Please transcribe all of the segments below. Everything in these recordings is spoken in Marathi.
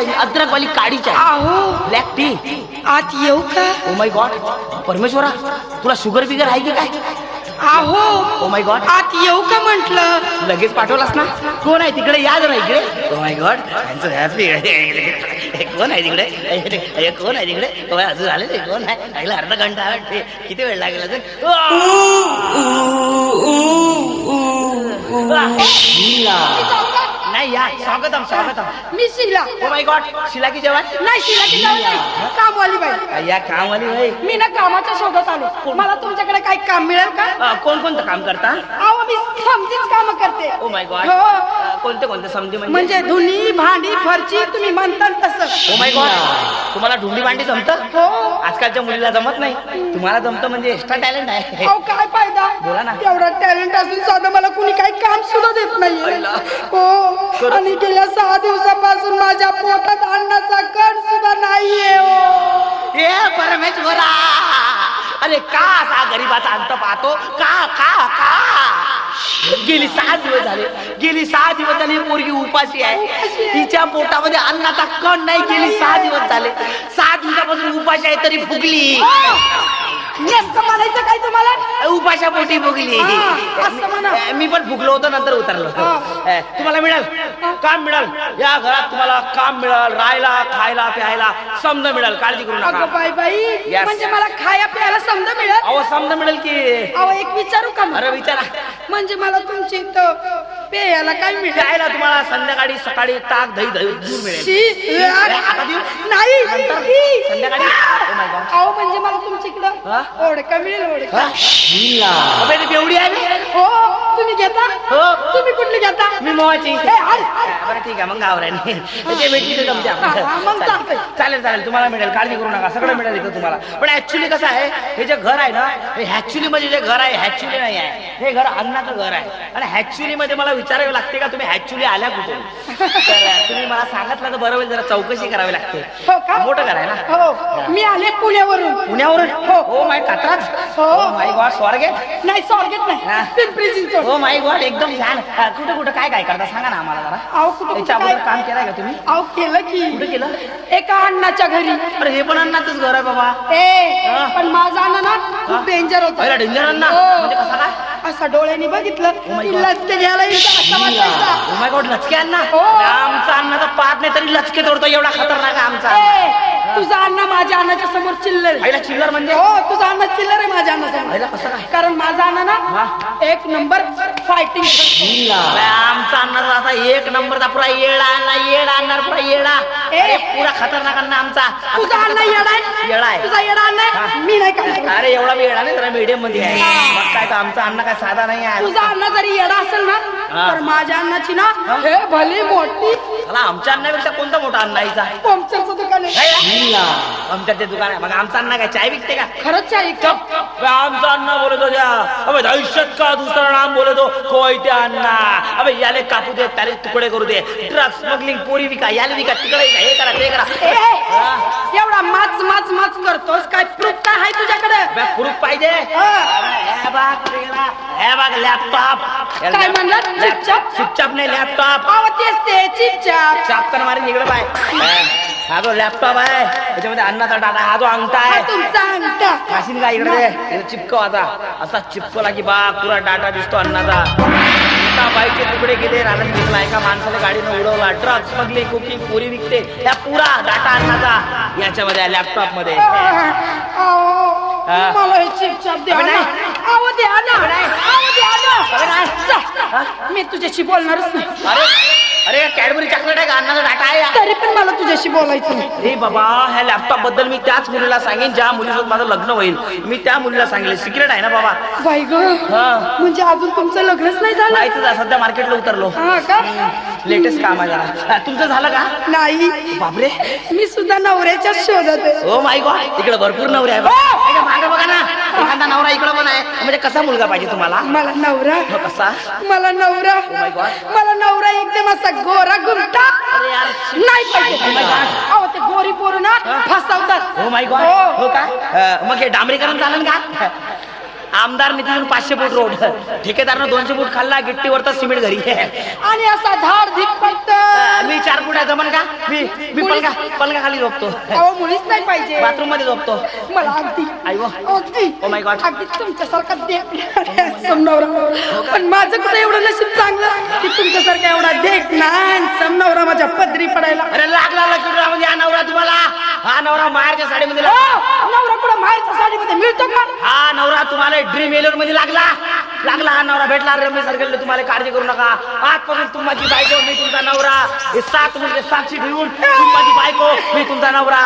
पाहिजे अद्रक वाली काळी चाय आहो. ब्लॅक टी आत येऊ का? ओ माय गॉड परमेश्वरा तुला शुगर बिगर आहे की काय? आहो. ओ माय गॉड आत येऊ का म्हंटल? लगेच पाठवलास ना? कोण आहे तिकडे? या जरा इकडे. ओ माय गॉड हॅपी कोण आहे तिकडे? हे कोण आहे तिकडे? ओ, अजून आले ते. कोण आहे? लागला अर्धा घंटा. वाटते किती वेळ लागेल अजून? नाही या स्वागतम स्वागतम. मी शिला. ओ माय गॉड शिला की जेवण? नाही शिला की जाऊ नाही कामवाली बाई. या कामवाली होय मी ना कामाच्या शोधात आलो. मला तुमच्याकडे काही काम मिळेल का? अ, कोणकोणतं काम करता? अहो मी समजीच काम करते. ओ माय गॉड हो. कोणते कोणते समधी म्हणजे? म्हणजे धुनी भांडी फरची तुम्ही म्हणताल तसं. ओ माय गॉड तुम्हाला ढुंडी भांडी जमतं? हो. आजकालच्या मुलीला जमत नाही. तुम्हाला जमतं म्हणजे एक्स्ट्रा टॅलेंट आहे. अहो काय फायदा? बोला ना. एवढा टॅलेंट असून साधं मला कुणी काही काम सुद्धा देत नाही पहिला. आणि गेल्या सहा दिवसापासून माझ्या पोटात अन्नाचा कण सुद्धा नाहीये हो. हे परमेश्वरा! अरे का असा गरीबाचा अंत पाहतो? का का का? गेली सहा दिवस झाले. गेली सहा दिवस झाले ही पोरगी उपाशी आहे. तिच्या पोटामध्ये अन्नाचा कण नाही. गेली सहा दिवस झाले. सहा दिवसापासून उपाशी आहे तरी फुगली हो. नेमकं म्हणायचं काय तुम्हाला? उपाशा पोटी हा, असं म्हणा. मी पण फुगलो होतो नंतर उतरलो. हा. तुम्हाला मिळेल? काम मिळेल. या घरात तुम्हाला काम मिळेल. राहायला खायला प्यायला समज मिळेल. काळजी करू अगं नका बाई बाई Yes. म्हणजे मला खाया प्यायला समजा मिळेल? अहो समज मिळेल की. अहो एक विचारू का? अरे विचारा. म्हणजे मला तुमची इथं पेयाला काय मिळेल? प्यायला तुम्हाला संध्याकाळी सकाळी ताक दही दही दूध मिळेल. शी, आता देऊ? नाही. नंतर? संध्याकाळी? Oh my God. अहो म्हणजे मला तुमच्या इकडं हा? ओढका मिळेल ओढका हा? अबे ती बेवडी आहे मी. हो तुम्ही घेता? हो. तुम्ही कुठली घेता? मी मोहाची. ए, अरे, अरे. बरं ठीक आहे मग गावराने ते भेटली ते तुमच्या हा, हा, मग चालतंय. चालेल चालेल तुम्हाला मिळेल. काळजी करू नका सगळं मिळेल इथं तुम्हाला. पण ऍक्च्युली कसं आहे हे जे घर आहे ना हे ऍक्च्युली म्हणजे जे घर आहे ऍक्च्युली नाही आहे. हे घर अन्नाचं घर आहे. आणि ऍक्च्युली मध्ये मला विचारावे लागते का तुम्ही ऍक्च्युली आल्या कुठून? तर तुम्ही मला सांगितलं तर बरं होईल जरा चौकशी करावी लागते. हो का? मोठं घर आहे ना? हो मी आले पुण्यावरून. पुण्यावरून? हो. हो माय कात्राच हो. माय गॉड स्वर्ग आहे? नाही स्वारगेट हा. नाही. पिंपरी चिंचवड हो माय गॉड एकदम छान हा, कुठं कुठं काय काय करता सांगा ना आम्हाला जरा. अहो कुठं याच्या कुठं अगोदर काय? काम केलंय का तुम्ही? अहो केलं कुठं की केलं? एका अण्णाच्या घरी. अरे हे पण अन्नाचंच घर आहे बाबा. ए हा. पण माझा अण्णा ना. खूप डेंजर होता. पहिला डेंजर अण्णा? हो. म्हणजे कसा काय असा डोळ्याने बघितलं. Oh my की God. लचके घ्यायला येतं असं वाटायचा. ओ माय गॉड लचके अण्णा? हो. अरे, आमचा अण्णा तर पाहत नाही तरी लचके तोडतो. एवढा खतरनाक आहे आमचा ए, तुझा अण्णा माझ्या अण्णाच्या समोर चिल्लर आहे. चिल्लर म्हणजे? हो तुझा अण्णा चिल्लर आहे माझ्या अण्णा समोर. पहिला कसं काय? कारण माझा अण्णा ना हा. एक नंबर फायटिंग आमचा अण्णा तर आता एक नंबरचा पुरा येडा आणला येडा आणणार पुरा येडा. ए. अरे, पुरा खतरनाक अण्णा आमचा. तुझा अण्णा येडा आहे? येडा आहे. तुझा येडा अण्णा. आहे? मी नाही काय अरे एवढा बी येडा नाही जरा मीडियममध्ये आहे. मग काय तर आमचा अण्णा काय साधा नाही आहे. तुझा अण्णा जरी येडा असेल ना हा. तर माझ्या अण्णाची ना? हा. भली मोठी. मला आमच्या अण्णापेक्षा कोणता मोठा हिचा पंक्चरचं दुकान आहे. आमच्या ते दुकान आहे. मग आमचा अण्णा काय चाय विकते का? खरंच आहे का? अबे, आमचा अण्णा बोलत अबे आयुष्यात का दुसरा नाम बोलतो? कोयते अण्णा. अबे याले कापू दे त्याले तुकडे करू दे. ड्रग स्मगलिंग पोरी विका याले विका तिकडे विका हे करा ते करा. ए, हा. एवढा माच माच माच करतोस काय? प्रूफ काय आहे तुझ्याकडे? प्रूफ पाहिजे. हा. हे बघ वेगळा. हे बघ लॅपटॉप काय म्हणलात? चिपचाप? चिपचाप नाही लॅपटॉप अहो तेच ते चिपचाप चापकन मारी इकडे पाय हा जो लॅपटॉप आहे त्याच्यामध्ये अन्नाचा डाटा हा जो अंगठा हा आहे. तुमचा अंगठा. खाशील का इकडे इकडे चिपकव आता. असा चिपकवला की बा पुरा डाटा दिसतो अन्नाचा. एका बाईचे तुकडे गेले रानात घेतला. एका माणसाला गाडीनं उडवला. ट्रक स्मगलिंग कुकिंग पुरी विकते. या पुरा डाटा अन्नाचा. याच्यामध्ये लॅपटॉपमध्ये. अहो, हा. मला हे चिपचाप द्या अबे ना. नाही. अहो द्या ना. नाही. अहो द्या अबे ना नाही. जा. मी तुझ्याशी बोलणारच नाही. अरे अरे कॅडबरी चॉकलेट आहे का? अन्नाचा डाटा आहे? तरी पण मला तुझ्याशी बोलायचं नाही. ए बाबा ह्या लॅपटॉपबद्दल मी त्याच मुलीला सांगेन ज्या मुलीसोबत माझं लग्न होईल. मी त्या मुलीला सांगेल. सिक्रेट आहे ना बाबा? बाई ग हा. म्हणजे अजून तुमचं लग्नच नाही झालं? माहितीच आहे सध्या मार्केटला उतरलो. हा का? लेटेस्ट काम आहे. जरा हा, तुमचं झालं का? नाही. बापरे. मी सुद्धा नवऱ्याच्या शोधात आहे. ओ माय गॉड इकडे भरपूर नवरे आहे बघा. मागं बघा ना. एखादा नवरा इकडे पण आहे. म्हणजे कसा मुलगा पाहिजे तुम्हाला? मला नवरा? हो, कसा? मला नवरा? My God. मला नवरा एकदम असा गोरा गुमटा अरे यार नाही पाहिजे. Oh my God. अहो ते गोरी पोरं ना हा? फसवतात. हो माय गॉड हो. हो का? अं, मग हे डांबरीकरण चालेल का? आमदार निधीतून पाचशे फूट रोड. ठेकेदारनं दोनशे फूट खाल्ला गिट्टीवरचा सिमेंट घरी आणि असा धाड धिक फक्त. मी चार फूट आहे जमन का? मी मी पलका पलका खाली झोपतो. अहो मुलीच नाही पाहिजे. बाथरूममध्ये झोपतो. मला अगदी आई व. अगदी Oh my God. अगदी तुमच्यासारखा देख समनवरा पण माझं कुठं एवढं नशीब चांगलं? की तुमच्यासारखा एवढा देख ना समनवरा माझ्या पदरी पडायला. अरे लागला लक्ष्मीराव म्हणजे हा नवरा तुम्हाला. हा नवरा माहेरच्या साडीमध्ये हो. नवरा कुठं माहेरच्या साडीमध्ये मिळतो का? हा नवरा तुम्हाला ड्रीम एलियनमध्ये लागला? लागला हा नवरा भेटला रमेश सरकारला तुम्हाला काळजी करू नका. आजपासून तुम्हाला बायको मी तुमचा नवरा. हे सात म्हणजे साक्षी ठेवून तुम्हाला बायको मी तुमचा नवरा.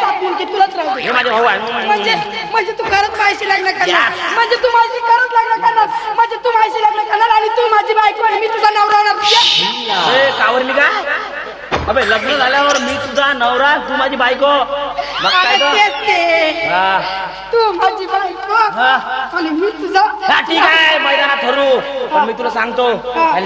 सात मुलगी तुलाच राहू. हे माझे भाऊ आहे म्हणजे म्हणजे तू खरंच माझी लग्न करणार. म्हणजे तू माझी खरंच लग्न करणार. म्हणजे तू माझी लग्न करणार आणि तू माझी बायको आणि मी तुझा नवरा होणार. कावरली का? अबे लग्न झाल्यावर मी तुझा नवरा तू माझी बायको. मग काय अगं, गं? तेच ते. हा. तू माझी बायको. हा. आणि मी तुझा. हा, ठीक आहे मैदानात ठरू. पण मी तुला सांगतो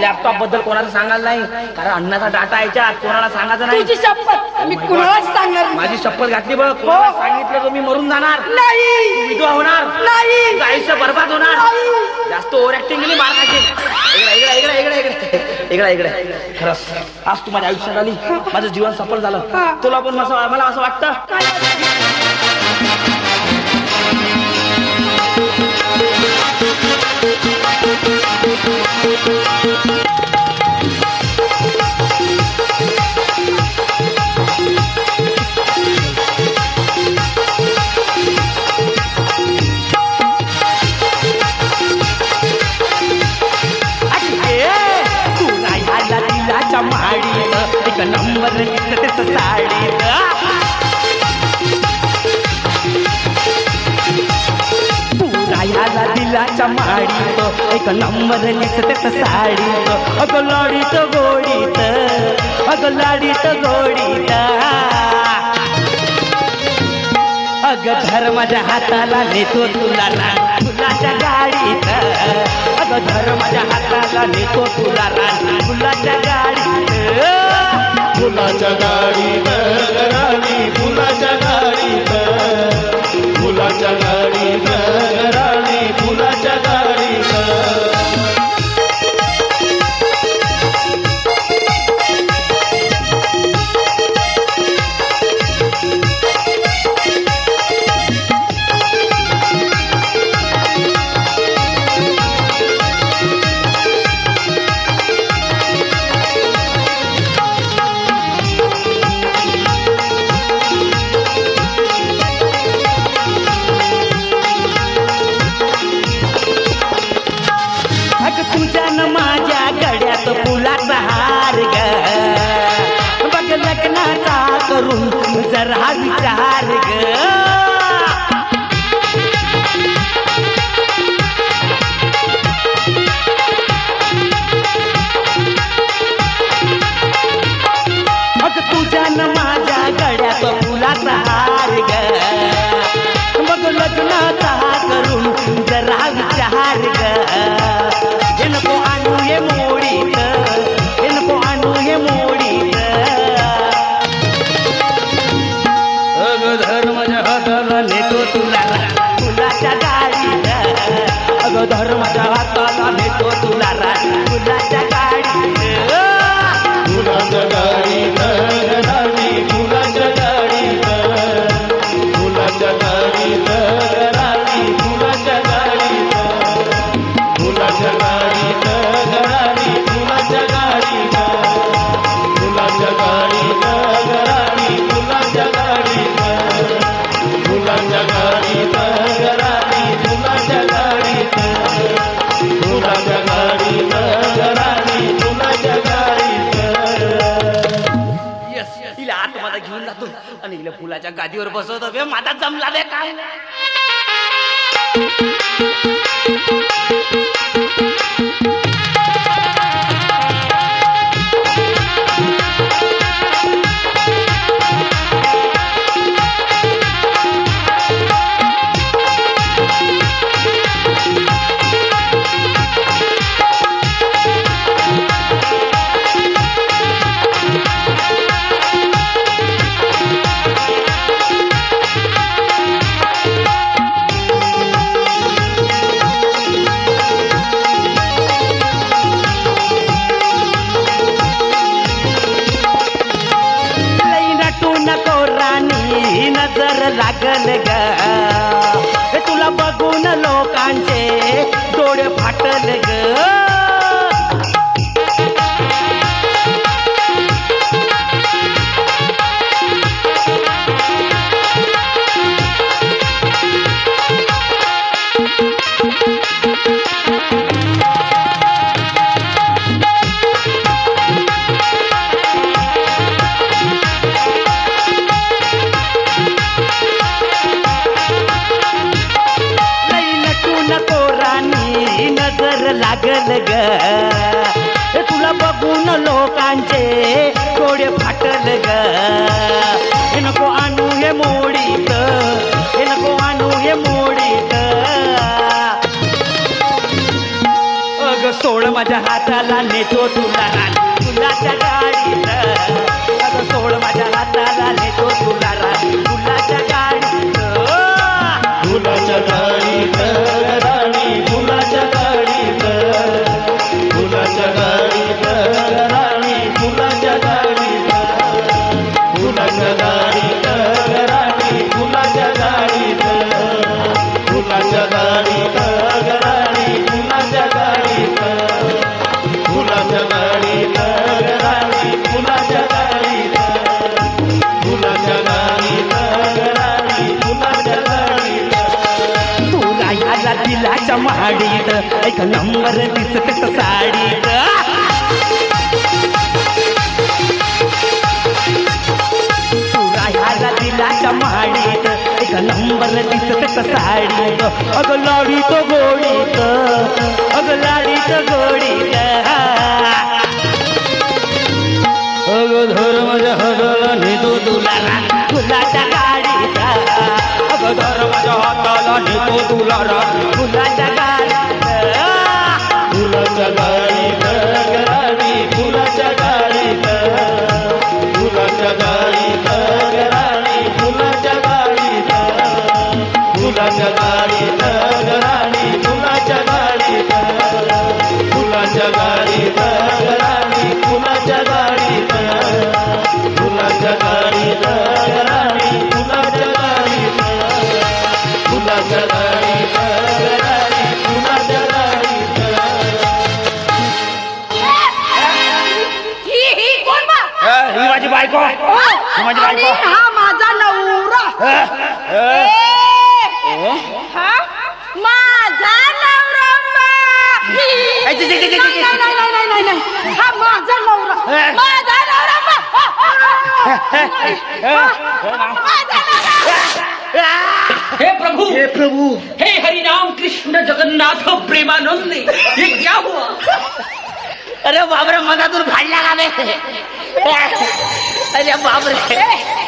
लॅपटॉपबद्दल कोणाला सांगायला नाही. कारण अन्नाचा डाटा याच्यात कोणाला सांगायचं नाही. तुझी शपथ. मी कुणालाच सांगणार नाही. माझी शपथ घातली बघ. कोणाला सांगितलं तर मी मरून जाणार. नाही. विधवा होणार. नाही. तुझं आयुष्य बर्बाद होणार. नाही. जास्त ओव्हर ऍक्टिंग केली मार खायची इकडे इकडे इकडे इकडे इकडे. इकडे इकडे. खरंच आज तू माझ्या आयुष्यात आली. माझं जीवन सफल झालं. हा. तुला पण असं मला असं वाटतं. तुला तुला दिलाच्या माडीत. एक नंबर दिसत साडीत. अग लाडीत गोडीत. अग लाडीत गोडीत. अग धर्माच्या हाताला नेतो तुला रान. फुलाच्या गाडीत. अग धर्माच्या हाताला नेतो तुला रान. फुलाच्या गाडीत. फुलाच्या गाडीत राणी फुलाच्या गाडीत. फुलाच्या गाडी राणी फुलाच्या गाडी त्या गादीवर बसवतो बे माझा जमला रे काय लागल ग. तुला बघून लोकांचे डोळे फाटल ग. लोकांचे डोळे फाटल ग. हे नको आणू हे मोडीत. हे नको आणू हे मोडीत. अग सोड माझ्या हाताला नेतो तुला राणी. फुलाच्या गाडीत. अग सोड माझ्या हाताला नेतो तुला राणी. फुलाच्या गाडीत. फुलाच्या गाडीत. एक नंबर दिसत साडीत तुला दिलाच्या महाडीत एक नंबर दिसत साडीत अग लाडीत गोडीत अग लाडीत गोडीत. अग धर माझ्या नेतो तुला फुलाच्या गाडीत अग धर माझ्या हाताला नेतो तुला फुलाच्या ही माझी आणि बायको हा माझा नवरा. ए, हा? माझा नवरा बा. ए, ची, ची, ची, ची, ची. नाही, नाही, नाही, नाही, नाही, नाही. हा माझा नवरा. ए. माझा नवरा बा. माझा नवरा. हे प्रभु. हे प्रभु. हे हरिनाम कृष्ण जगन्नाथ प्रेमानंद. ये क्या हुआ? अरे बापरे मधातून फाडला का बे? अरे बापरे.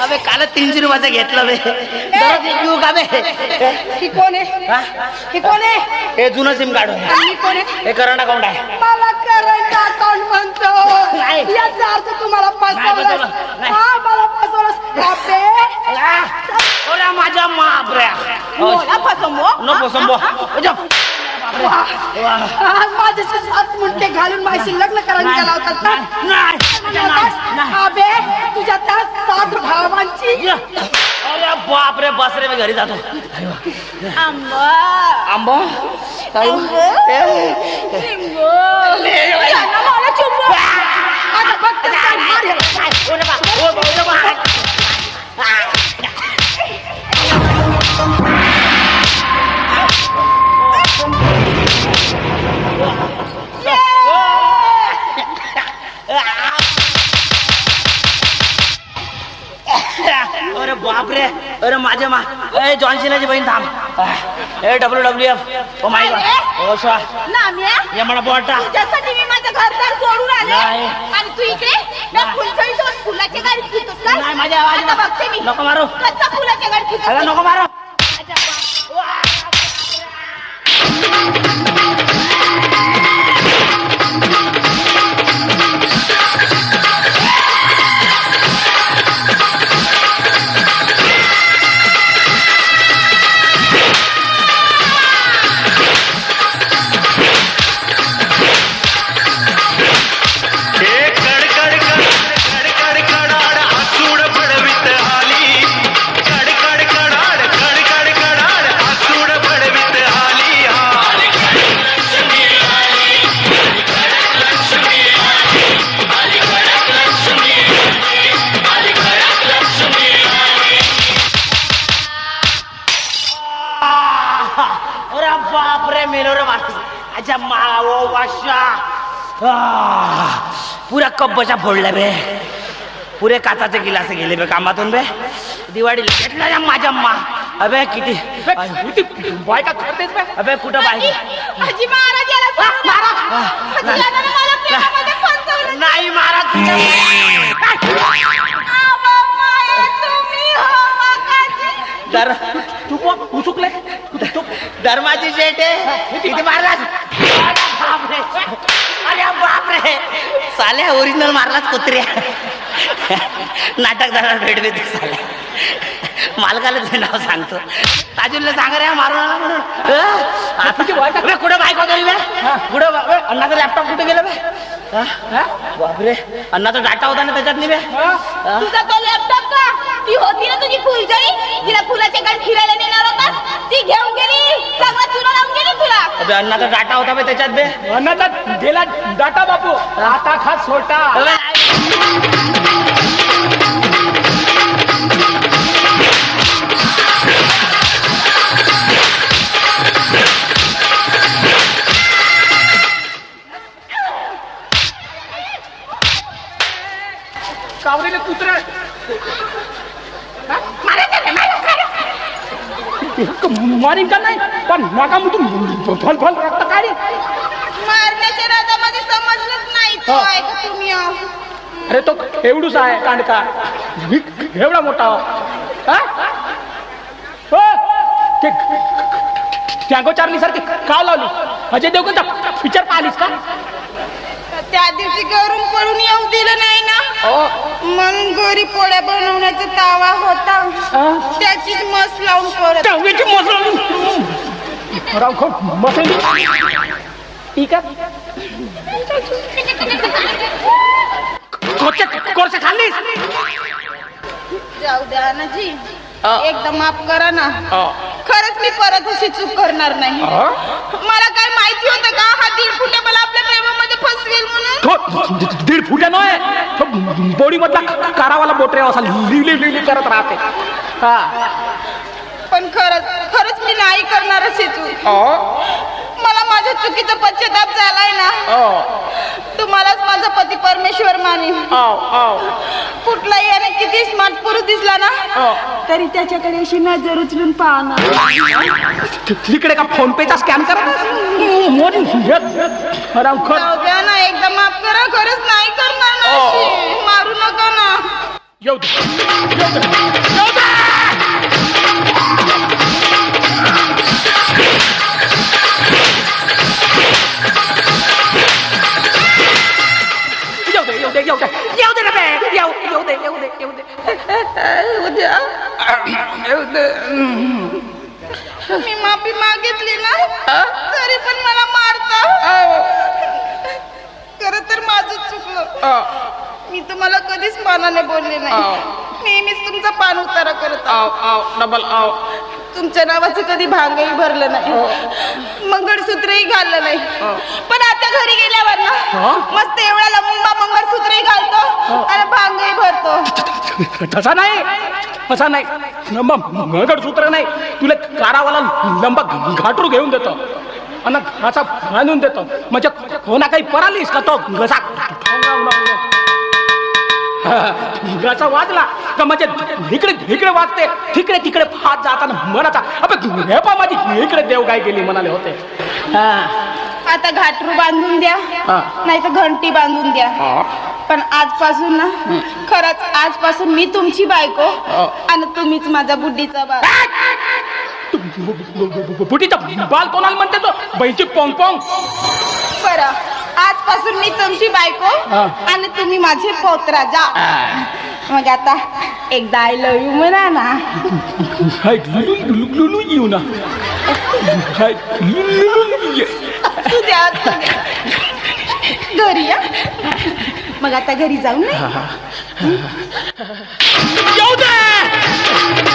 अबे काल तीनशे रुपयाचं घेतलं बे दररोज एक घेऊ का बे? ही कोण आहे? हा? ही कोण आहे? हे जुनं सिम कार्ड आणि ही कोण आहे? हे करंट अकाउंट आहे. मला करंट अकाउंट म्हणतो. नाही. याचा अर्थ तुम्हाला फसवलं फसवलं. नाही. हा मला फसवलं बापे ओला माझ्या मापऱ्या मला फसवलो नको संभो आज माझ्याशी सात मुंडे घालून माझ्याशी लग्न करायला गेला होता. ना अबे तुझ्या त्या सात भावांची. अरे बाप रे बस रे मी घरी जातो. आंबा. आंबा? ए जॉन सिनाची बहीण थांब. ए W W F oh my god. ओ नाम्या ये बोटा तुझ्यासाठी मी माझं घरदार सोडून आले. नाही. आणि तू इकडे फिरतोस का नाही माझ्या आवाज आता बघते मी. नको मारू. फिरतोस? अगं नको मारू. पुरा कप बशा फोडल्या बे. पुरे काचाचे गिलास गेले बे कामातून बे. दिवाळीला या माझ्या मा. अबे किती बायका करतेस बे. अबे कुठं फसवलं. नाही. महाराज हो तू धर्माची शेट आहे. किती मारलास अरे बापरे साल्या ओरिजिनल मारलाच कुत्र्या नाटकदाराला भेटवे तू साल्या मालकाला तुझं नाव सांगतो. ताजुलला सांग रे मारून म्हणून. कुठं बायको गेली बे? कुठं अण्णाचा लॅपटॉप कुठे गेला बे? बापरे अण्णाचा डाटा होता ना त्याच्यात नाही बे? हा? तुझा तो लॅपटॉप का? ती होती ना तुझी फुलझडी? तिला फुलाचे गण फिरायला नेणार होता? ती घेऊन गेली. सगळं चुरा लावून गेली तुला. अबे अण्णाचा डाटा होता बे त्याच्यात बे? अन्नाचा गेला डाटा बापू. आता खा सोटा पण नाकामधून फल फल रक्त काढी. मारण्याच्या राजामध्ये समजलंच नाही तो हा. आहे का तुम्ही? अरे तो एवढूच आहे कांडका. एवढा मोठा हा? हो, ते टँगो चार्ली सारखी का लावली? अजय देवगणचा पिक्चर पाहिलीस का? त्या दिवशी घरून पळून येऊ दिलं नाही ना? हो. म्हणून घरी पोळ्या बनवण्याचा तावा होता. हा? त्याचीच मस लावून परत टँगोची मसळ राव खो मसळ ठीक आहे? कोरच्या कोरच्या खाल्लीस? जाऊ द्या ना जी हा. एकदा माफ करा ना. खरंच मी परत अशी चूक करणार नाही? मला काय माहिती होतं का? हा दीड फुटे मला आपल्या प्रेमामध्ये फसवेल म्हणून? तो दीड फुट्या नव्हे. तो बोडी मधला कारावाला बोटरे असा लिव लिव लिव करत राहते. हा. पण खरंच खरंच नाही करणार अशी चूक अ, मला माझ्या चुकीचा पश्चाताप झालाय ना. अ, तुम्हालाच माझा पती परमेश्वर आव, आव, कुठलाही आणि किती स्मार्ट पुरुष दिसला ना. तरी त्याच्याकडे अशी नजर उचलून पाहणार. तिकडे का फोन पेचा स्कॅन करा द्या ना एकदा माफ करा खरंच नाही करणार ना अशी. मारू नका ना. येऊ दे येऊ दे. येऊ दे. येऊ दे. येऊ दे मी माफी मागितली ना तरी पण मला मारता. खर तर माझं चुकलं. मी तुम्हाला कधीच मानाने बोलले नाही. नेहमीच तुमचा पान उतारा करत आहे. आव आव डबल आव तुमच्या नावाचं कधी भांगही भरलं नाही. मंगळसूत्रही घाललं नाही. पण आता घरी गेल्यावर ना मस्त एवढा लंबा मंगळसूत्रही घालतो आणि भांगही भरतो. तसा नाही. असा नाही. लंबा मंगळसूत्र नाही. तुला कारावाला लंबा घाटरू घेऊन देतो. आणि घाचा बांधून देतो. म्हणजे कोणा काही परालीस का तो घसा? घसा वाजला का म्हणजे इकडे इकडे वाजते. तिकडे तिकडे फात जाताना मनाचा अबे हे पा माझी इकडे देव काय गेली म्हणाले होते. हा. आता घाटरू बांधून द्या. हा. नाही तर घंटी बांधून द्या. हा. पण आजपासून ना खरंच आजपासून मी तुमची बायको आणि तुम्हीच माझा बुद्धीचा बाळ बुटीचा बाल कोणाला म्हणते तो? बैची पोंग पोंग. बरं. आजपासून मी तुमची बायको हा. आणि तुम्ही माझे पोत्रा. जा. मग आता एकदा आय लव्ह यू म्हणा ना. हाय लुलू लुलू लुलू येऊ ना. हाय लुलू लुलू ये. तू द्या घरी या मग आता घरी जाऊ नाही येऊ दे!